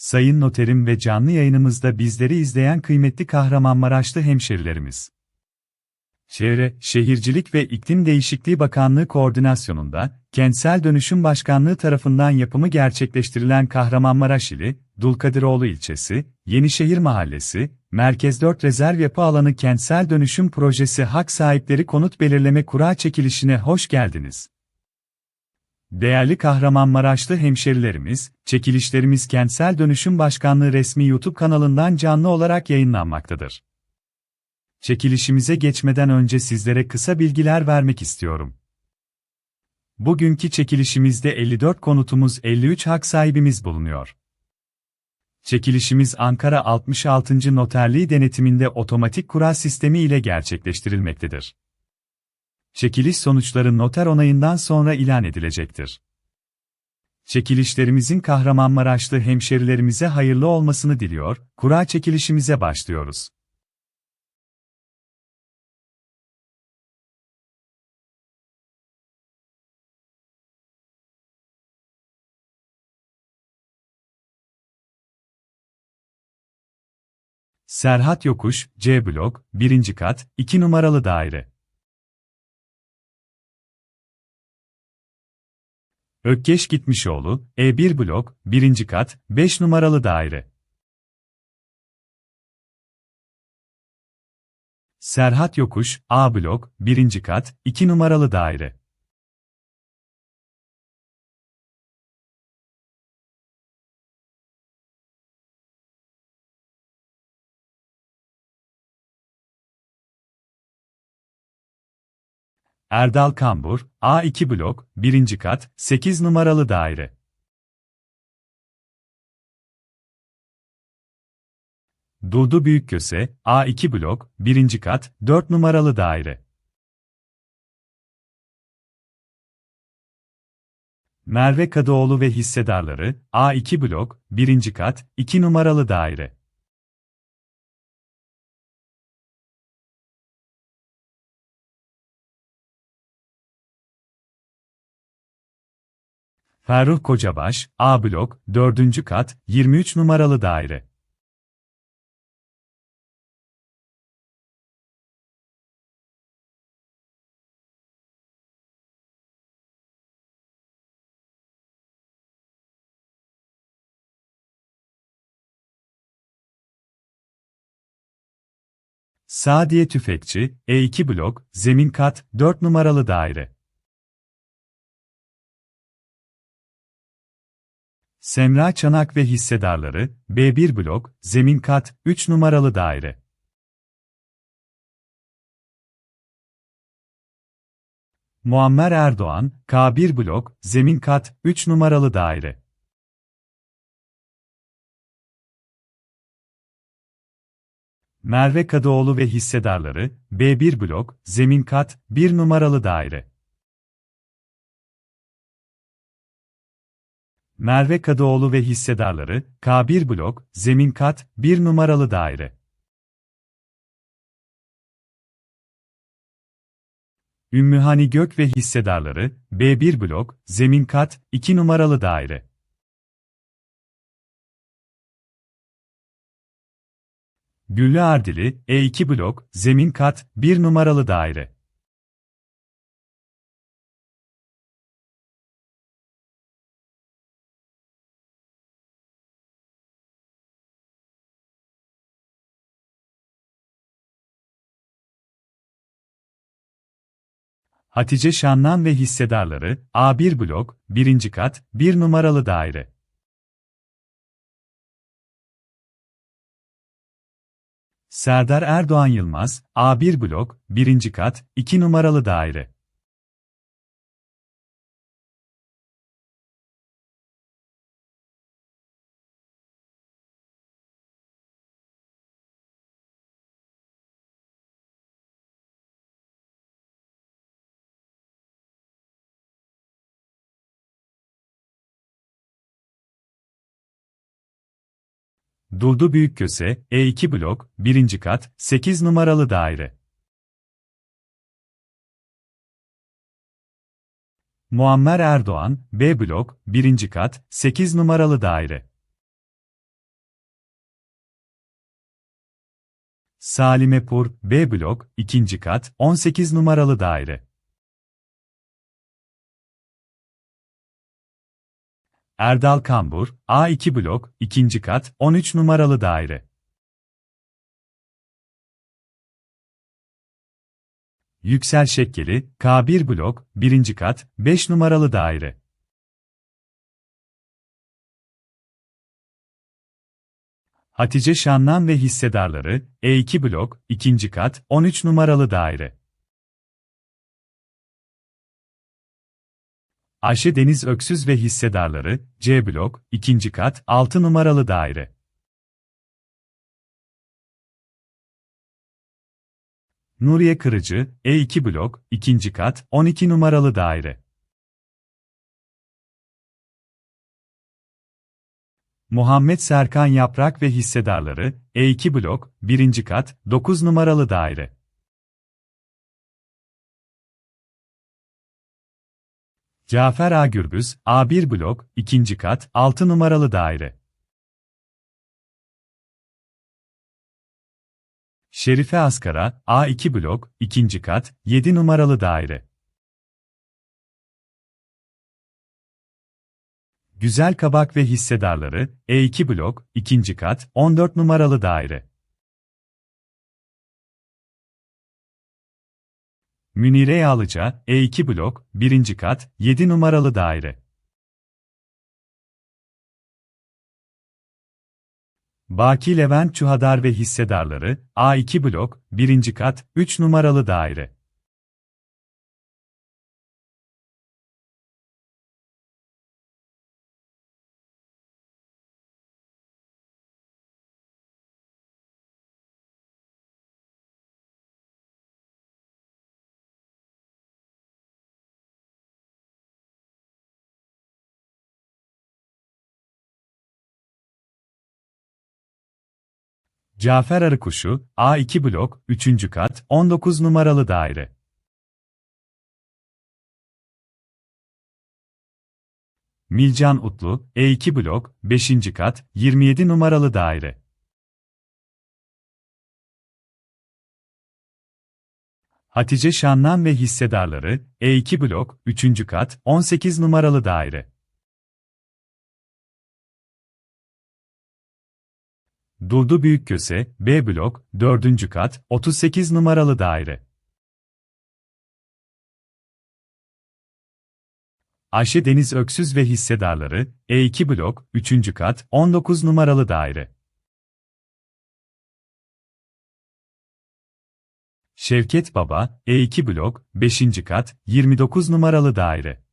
Sayın Noterim ve canlı yayınımızda bizleri izleyen kıymetli Kahramanmaraşlı hemşerilerimiz. Çevre, Şehircilik ve İklim Değişikliği Bakanlığı koordinasyonunda, Kentsel Dönüşüm Başkanlığı tarafından yapımı gerçekleştirilen Kahramanmaraş ili, Dulkadiroğlu ilçesi, Yenişehir Mahallesi, Merkez 4 Rezerv Yapı Alanı Kentsel Dönüşüm Projesi Hak Sahipleri Konut Belirleme Kura Çekilişine hoş geldiniz. Değerli Kahramanmaraşlı hemşerilerimiz, çekilişlerimiz Kentsel Dönüşüm Başkanlığı resmi YouTube kanalından canlı olarak yayınlanmaktadır. Çekilişimize geçmeden önce sizlere kısa bilgiler vermek istiyorum. Bugünkü çekilişimizde 54 konutumuz 53 hak sahibimiz bulunuyor. Çekilişimiz Ankara 66. Noterliği denetiminde otomatik kura sistemi ile gerçekleştirilmektedir. Çekiliş sonuçları noter onayından sonra ilan edilecektir. Çekilişlerimizin Kahramanmaraşlı hemşerilerimize hayırlı olmasını diliyor, kura çekilişimize başlıyoruz. Serhat Yokuş, C blok, 1. kat, 2 numaralı daire. Ökkeş Gitmişoğlu, E1 blok, 1. kat, 5 numaralı daire. Serhat Yokuş, A blok, 1. kat, 2 numaralı daire. Erdal Kambur, A2 blok, 1. kat, 8 numaralı daire. Dudu Büyükköse, A2 blok, 1. kat, 4 numaralı daire. Merve Kadıoğlu ve hissedarları, A2 blok, 1. kat, 2 numaralı daire. Ferruh Kocabaş, A blok, 4. kat, 23 numaralı daire. Sadiye Tüfekçi, E2 blok, zemin kat, 4 numaralı daire. Semra Çanak ve hissedarları, B1 blok, zemin kat, 3 numaralı daire. Muammer Erdoğan, K1 blok, zemin kat, 3 numaralı daire. Merve Kadıoğlu ve hissedarları, B1 blok, zemin kat, 1 numaralı daire. Merve Kadıoğlu ve hissedarları, K1 blok, zemin kat, 1 numaralı daire. Ümmühani Gök ve hissedarları, B1 blok, zemin kat, 2 numaralı daire. Güllü Ardili, E2 blok, zemin kat, 1 numaralı daire. Hatice Şanlan ve hissedarları, A1 blok, 1. kat, 1 numaralı daire. Serdar Erdoğan Yılmaz, A1 blok, 1. kat, 2 numaralı daire. Durdu Büyükköse, E2 blok, 1. kat, 8 numaralı daire. Muammer Erdoğan, B blok, 1. kat, 8 numaralı daire. Salime Pur, B blok, 2. kat, 18 numaralı daire. Erdal Kambur, A2 blok, 2. kat, 13 numaralı daire. Yüksel Şekkeli, K1 blok, 1. kat, 5 numaralı daire. Hatice Şanlan ve hissedarları, E2 blok, 2. kat, 13 numaralı daire. Ayşe Deniz Öksüz ve hissedarları, C blok, 2. kat, 6 numaralı daire. Nuriye Kırıcı, E2 blok, 2. kat, 12 numaralı daire. Muhammed Serkan Yaprak ve hissedarları, E2 blok, 1. kat, 9 numaralı daire. Cafer A. Gürbüz, A1 blok, 2. kat, 6 numaralı daire. Şerife Askara, A2 blok, 2. kat, 7 numaralı daire. Güzel Kabak ve hissedarları, E2 blok, 2. kat, 14 numaralı daire. Münire Yağlıca, E2 blok, 1. kat, 7 numaralı daire. Baki Levent Çuhadar ve hissedarları, A2 blok, 1. kat, 3 numaralı daire. Cafer Arıkuşu, A2 blok, 3. kat, 19 numaralı daire. Milcan Utlu, E2 blok, 5. kat, 27 numaralı daire. Hatice Şanlan ve hissedarları, E2 blok, 3. kat, 18 numaralı daire. Durdu Büyükköse, B blok, 4. kat, 38 numaralı daire. Ayşe Deniz Öksüz ve hissedarları, E2 blok, 3. kat, 19 numaralı daire. Şevket Baba, E2 blok, 5. kat, 29 numaralı daire.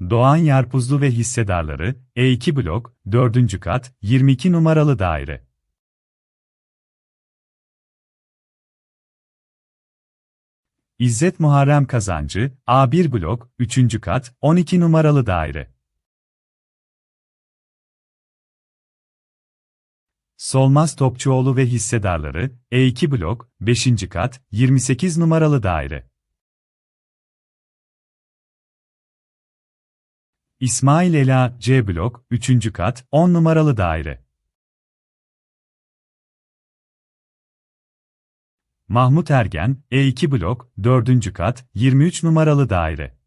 Doğan Yarpuzlu ve hissedarları, E2 blok, 4. kat, 22 numaralı daire. İzzet Muharrem Kazancı, A1 blok, 3. kat, 12 numaralı daire. Solmaz Topçuoğlu ve hissedarları, E2 blok, 5. kat, 28 numaralı daire. İsmail Ela, C blok, 3. kat, 10 numaralı daire. Mahmut Ergen, E2 blok, 4. kat, 23 numaralı daire.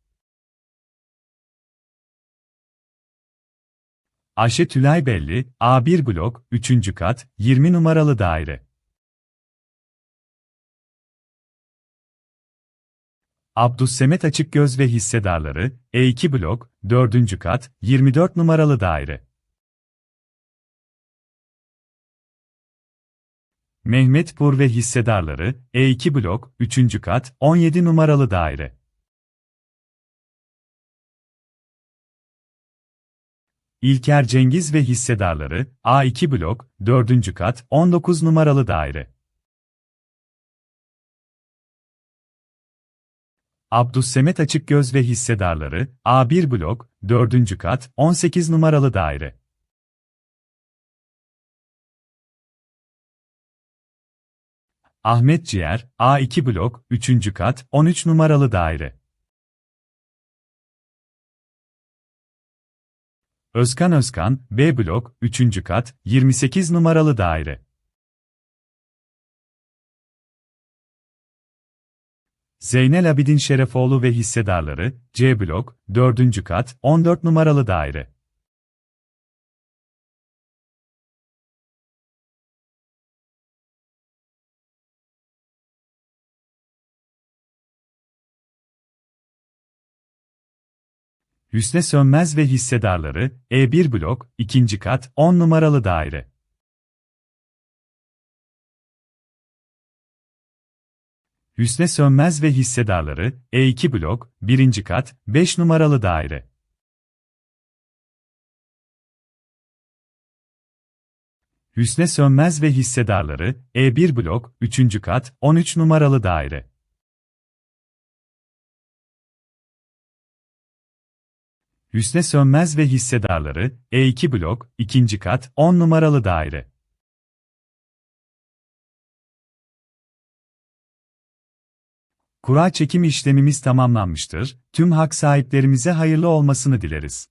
Ayşe Tülay Belli, A1 blok, 3. kat, 20 numaralı daire. Abdüssemet Açıkgöz ve hissedarları, E2 blok, 4. kat, 24 numaralı daire. Mehmet Pur ve hissedarları, E2 blok, 3. kat, 17 numaralı daire. İlker Cengiz ve hissedarları, A2 blok, 4. kat, 19 numaralı daire. Abdüssemet Açıkgöz ve hissedarları, A1 blok, 4. kat, 18 numaralı daire. Ahmet Ciğer, A2 blok, 3. kat, 13 numaralı daire. Özkan Özkan, B blok, 3. kat, 28 numaralı daire. Zeynel Abidin Şerefoğlu ve hissedarları, C blok, 4. kat, 14 numaralı daire. Hüsne Sönmez ve hissedarları, E1 blok, 2. kat, 10 numaralı daire. Hüsne Sönmez ve hissedarları, E2 blok, 1. kat, 5 numaralı daire. Hüsne Sönmez ve hissedarları, E1 blok, 3. kat, 13 numaralı daire. Hüsne Sönmez ve hissedarları, E2 blok, 2. kat, 10 numaralı daire. Kura çekim işlemimiz tamamlanmıştır. Tüm hak sahiplerimize hayırlı olmasını dileriz.